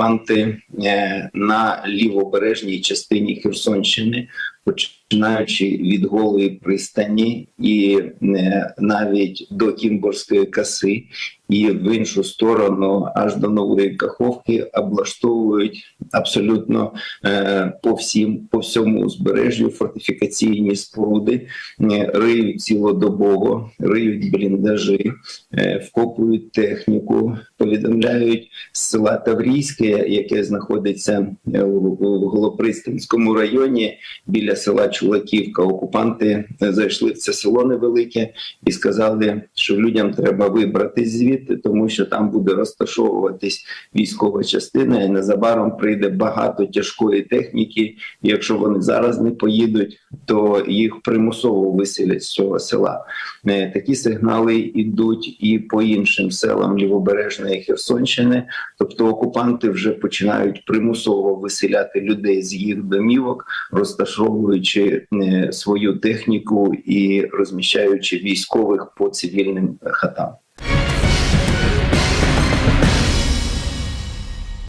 окупанти е, на лівобережній частині Херсонщини, починаючи від голої пристані і е, навіть до Кімборської коси, і в іншу сторону, аж до нової Каховки, облаштовують абсолютно е, по всім по всьому узбережжю фортифікаційні споруди, е, риють цілодобово, риють бліндажі, е, вкопують техніку, повідомляють з села Таврійське, яке знаходиться е, у у Голопристанському районі біля села Чулаківка. Окупанти е, зайшли в це село невелике і сказали, що людям треба вибратись звідти, тому що там буде розташовуватись військова частина, і незабаром прийде багато тяжкої техніки. Якщо вони зараз не поїдуть, то їх примусово виселять з цього села. Е, Такі сигнали йдуть і по іншим селам Лівобережної Херсонщини. Тобто окупанти вже починають примусово виселяти людей з їх домівок, розташовуючи е, свою техніку і розміщаючи військових по цивільним хатам.